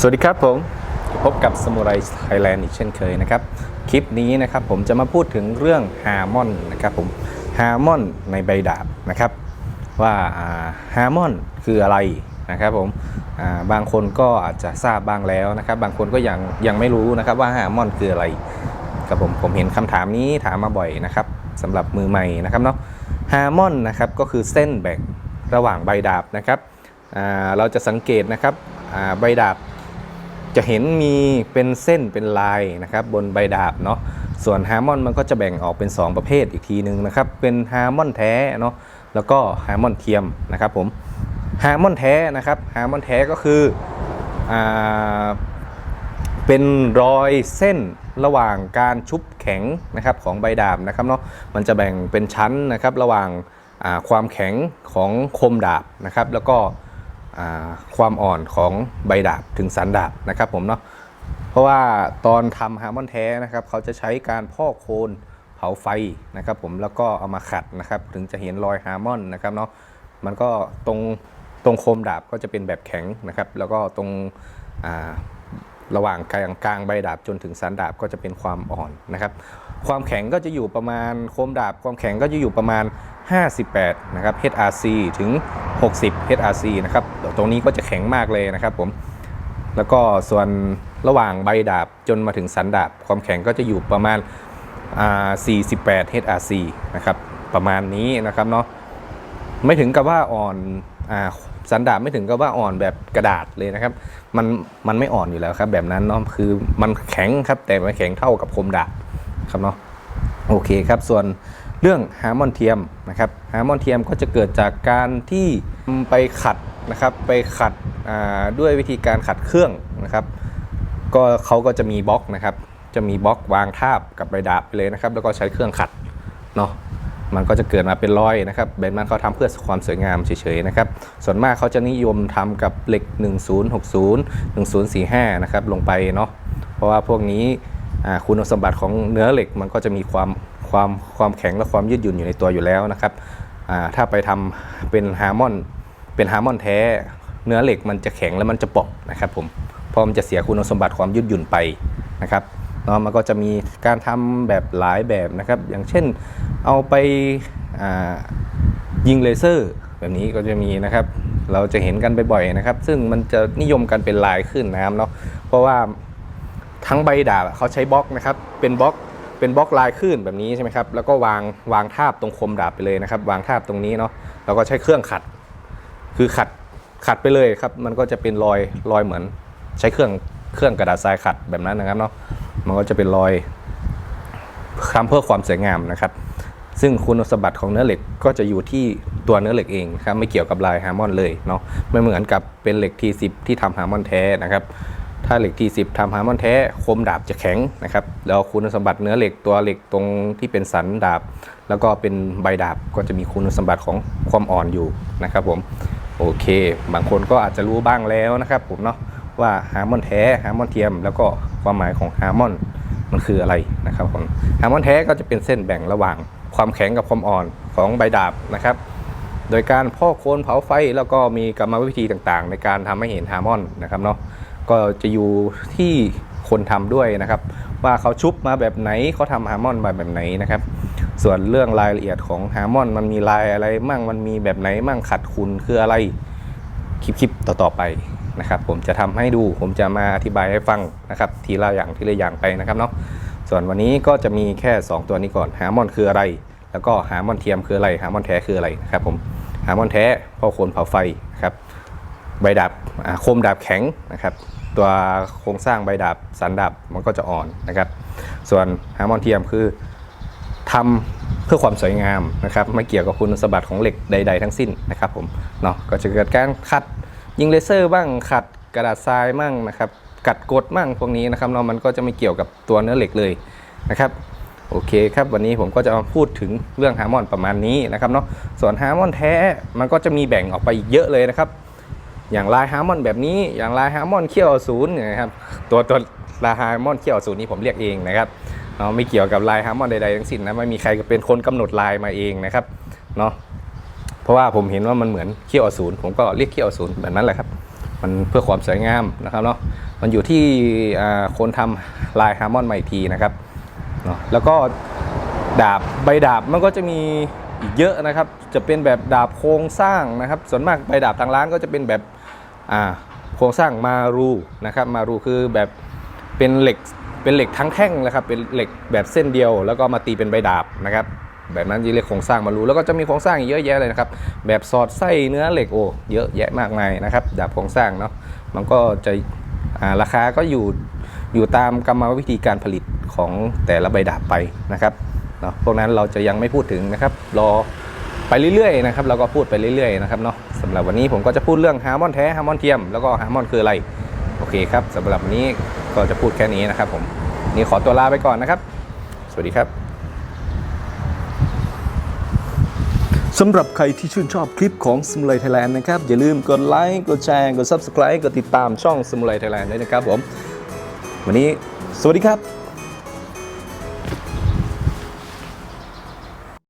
สวัสดีครับผมพบกับสมุไรไทยแลนด์อีกเช่นเคยนะครับ คลิปนี้นะครับผมจะมาพูดถึงเรื่องฮาร์มอนนะครับผมฮาร์มอนในใบดาบนะครับ ว่าฮาร์มอนคืออะไรนะครับผมาบางคนก็อาจจะทราบบ้างแล้วนะครับ บางคนก็ยังยังไม่รู้นะครับว่าฮาร์มอนคืออะไรครับผมผมเห็นคำถามนี้ถามมาบ่อยนะครับสำหรับมือใหม่นะครับเนาะฮาร์มอนนะครับก็คือเส้นแบ่งระหว่างใบดาบนะครับเราจะสังเกตนะครับใบดาบ จะเห็นมีเป็นเส้นเป็นลายนะครับบนใบดาบเนาะส่วนฮาร์มอนมันก็จะแบ่งออกเป็น 2 ประเภทอีกทีหนึ่งนะครับเป็นฮาร์มอนแท้เนาะแล้วก็ฮาร์มอนเทียมนะครับผมฮาร์มอนแท้นะครับฮาร์มอนแท้ก็คืออ่าเป็นรอยเส้นระหว่างการชุบแข็งนะครับของใบดาบนะครับเนาะมันจะแบ่งเป็นชั้นนะครับระหว่างความแข็งของคมดาบนะครับ แล้วก็ ความอ่อนของใบดาบถึงสันดาบนะครับผมเนาะเพราะว่าตอนทำฮาร์มอนแท้นะครับเขาจะใช้การพอกโคนเผาไฟนะครับผมแล้วก็เอามาขัดนะครับถึงจะเห็นรอยฮาร์มอนนะครับเนาะมันก็ตรงตรงคมดาบก็จะเป็นแบบแข็งนะครับแล้วก็ตรงระหว่างกลางกลางใบดาบจนถึงสันดาบก็จะเป็นความอ่อนนะครับ ความแข็งก็จะอยู่ประมาณโคมดาบ ความแข็งก็จะอยู่ประมาณ 58 นะครับ HRC ถึง 60 HRC นะครับตรงนี้ก็จะแข็งมากเลยนะครับผม แล้วก็ส่วนระหว่างใบดาบจนมาถึงสันดาบ ความแข็งก็จะอยู่ประมาณอ่า48 HRC นะครับ ประมาณนี้นะครับเนาะ ไม่ถึงกับว่าอ่อนอสันดาบไม่ถึงกับว่าอ่อนแบบกระดาษเลยนะครับ มันมันไม่อ่อนอยู่แล้วครับ แบบนั้นเนาะ คือมันแข็งครับ แต่ไม่แข็งเท่ากับคมดาบครับเนาะ โอเคครับ ส่วน เรื่องฮาร์มอนเทียมนะครับฮาร์มอนเทียมก็จะเกิดจากการที่ไปขัดนะครับไปขัดด้วยวิธีการขัดเครื่องนะครับ ก็เขาก็จะมีบล็อกนะครับ จะมีบล็อกวางทาบกับใบดาบไปเลยนะครับ แล้วก็ใช้เครื่องขัดเนาะมันก็จะเกิดมาเป็นรอยนะครับแบบนั้นเขาทำเพื่อความสวยงามเฉยๆนะครับ ส่วนมากเขาจะนิยมทำกับเหล็ก 1060 1045 นะครับ ลงไปเนาะเพราะว่าพวกนี้คุณสมบัติของเนื้อเหล็กมันก็จะมีความ ความความแข็งและความยืดหยุ่นอยู่ในตัวอยู่แล้วนะครับถ้าไปทำเป็นฮาร์มอนเป็นฮาร์มอนแท้เนื้อเหล็กมันจะแข็งและมันจะเปราะนะครับผมเพราะมันจะเสียคุณสมบัติความยืดหยุ่นไปนะครับเนาะมันก็จะมีการทำแบบหลายแบบนะครับ อย่างเช่นเอาไปยิงเลเซอร์ แบบนี้ก็จะมีนะครับ เราจะเห็นกันบ่อยๆนะครับ ซึ่งมันจะนิยมกันเป็นลายขึ้นนะครับเนาะเพราะว่าทั้งใบดาบเขาใช้บล็อกนะครับเป็นบล็อก เป็นบล็อกลายขึ้นแบบนี้ใช่ไหมครับ แล้วก็วางวางทาบตรงคมดาบไปเลยนะครับ วางทาบตรงนี้เนาะ แล้วก็ใช้เครื่องขัด คือขัดขัดไปเลยครับ มันก็จะเป็นรอยรอยเหมือน ใช้เครื่องเครื่องกระดาษทรายขัดแบบนั้นนะครับเนาะ มันก็จะเป็นรอยทำเพื่อความสวยงามนะครับ ซึ่งคุณสมบัติของเนื้อเหล็กก็จะอยู่ที่ตัวเนื้อเหล็กเองครับ ไม่เกี่ยวกับลายฮาร์มอนเลยเนาะ ไม่เหมือนกับเป็นเหล็ก T10 ที่ทำฮาร์มอนแท้นะครับ ถ้าเหล็ก T10 ทำฮาร์มอนแท้คมดาบจะแข็งนะครับแล้วคุณสมบัติเนื้อเหล็กตัวเหล็กตรงที่เป็นสันดาบ แล้วก็เป็นใบดาบก็จะมีคุณสมบัติของความอ่อนอยู่นะครับผมโอเค บางคนก็อาจจะรู้บ้างแล้วนะครับผมเนาะว่าฮาร์มอนแท้ฮาร์มอนเทียม แล้วก็ความหมายของฮาร์มอนมันคืออะไรนะครับผมฮาร์มอนแท้ก็จะเป็นเส้นแบ่งระหว่างความแข็งกับความอ่อนของใบดาบนะครับ โดยการพอกโคนเผาไฟแล้วก็มีกรรมวิธีต่างๆ ในการทำให้เห็นฮาร์มอนนะครับเนาะ ก็จะอยู่ที่คนทำด้วยนะครับ ว่าเขาชุบมาแบบไหนเขาทำฮาร์มอนมาแบบไหนนะครับ ส่วนเรื่องรายละเอียดของฮาร์มอนมันมีลายอะไรมั่งมันมีแบบไหนมั่งขัดคุณคืออะไรคลิปๆต่อๆไปนะครับผมจะทำให้ดูผมจะมาอธิบายให้ฟังนะครับทีละอย่างทีละอย่างไปนะครับเนาะส่วนวันนี้ก็จะมีแค่ 2 ตัวนี้ก่อนฮาร์มอนคืออะไร แล้วก็ฮาร์มอนเทียมคืออะไรฮาร์มอนแท้คืออะไรนะครับผมฮาร์มอนแท้พ่อโคนเผาไฟนะครับใบดาบคมดาบแข็งนะครับ ตัวโครงสร้างใบดาบสันดาบมันก็จะอ่อนนะครับ ส่วนฮาร์มอนเทียมคือทำเพื่อความสวยงามนะครับไม่เกี่ยวกับคุณสมบัติของเหล็กใด ๆ ทั้งสิ้นนะครับผมเนาะก็จะเกิดการขัดยิงเลเซอร์บ้างขัดกระดาษทรายบ้างนะครับกัดกดบ้างพวกนี้นะครับเนาะมันก็จะไม่เกี่ยวกับตัวเนื้อเหล็กเลยนะครับโอเคครับวันนี้ผมก็จะมาพูดถึงเรื่องฮาร์มอนประมาณนี้นะครับเนาะส่วนฮาร์มอนแท้มันก็จะมีแบ่งออกไปเยอะเลยนะครับ อย่างลายฮาร์มอนแบบนี้อย่างลายฮาร์มอนเขี้ยวอศูนย์นะครับตัวตัวลายฮาร์มอนเขี้ยวอศูนย์นี่ผมเรียกเองนะครับเนาะไม่เกี่ยวกับลายฮาร์มอนใดๆทั้งสิ้นนะไม่มีใครเป็นคนกำหนดลายมาเองนะครับเนาะเพราะว่าผมเห็นว่ามันเหมือนเขี้ยวอศูนย์ผมก็เรียกเขี้ยวอศูนย์แบบนั้นแหละครับมันเพื่อความสวยงามนะครับเนาะมันอยู่ที่คนทำลายฮาร์มอนมาอีกทีนะครับเนาะแล้วก็ดาบใบดาบมันก็จะมีอีกเยอะนะครับ จะเป็นแบบดาบโครงสร้างนะครับ ส่วนมากใบดาบทางร้านก็จะเป็นแบบ โครงสร้างมารูนะครับมารูคือแบบเป็นเหล็กเป็นเหล็กทั้งแท่งนะครับเป็นเหล็กแบบเส้นเดียว แล้วก็มาตีเป็นใบดาบนะครับแบบนั้นที่เรียกโครงสร้างมารูแล้วก็จะมีโครงสร้างอีกเยอะแยะเลยนะครับแบบสอดไส้เนื้อเหล็กโอ้เยอะแยะมากมายนะครับดาบโครงสร้างเนาะมันก็จะาราคาก็อยู่อยู่ตามกรรมวิธีการผลิตของแต่ละใบดาบไปนะครับเนาะพวกนั้นเราจะยังไม่พูดถึงนะครับรอไปเรื่อยๆนะครับเราก็พูดไปเรื่อยๆนะครับเนาะำหรับวันนี้ผมก็จะพูดเรื่องฮาร์มอนแท้ฮาร์มอนเทียมแล้วก็ฮาร์มอนคืออะไร โอเคครับสำหรับวันนี้ก็จะพูดแค่นี้นะครับผมนี่ขอตัวลาไปก่อนนะครับ สวัสดีครับสำหรับใครที่ชื่นชอบคลิปของ s m u l a y Thailand นะครับ อย่าลืมกดไลค์กดแชร์กด Subscribe กดติดตามช่อง s m u l a y Thailand ด้วยนะครับผม วันนี้สวัสดีครับ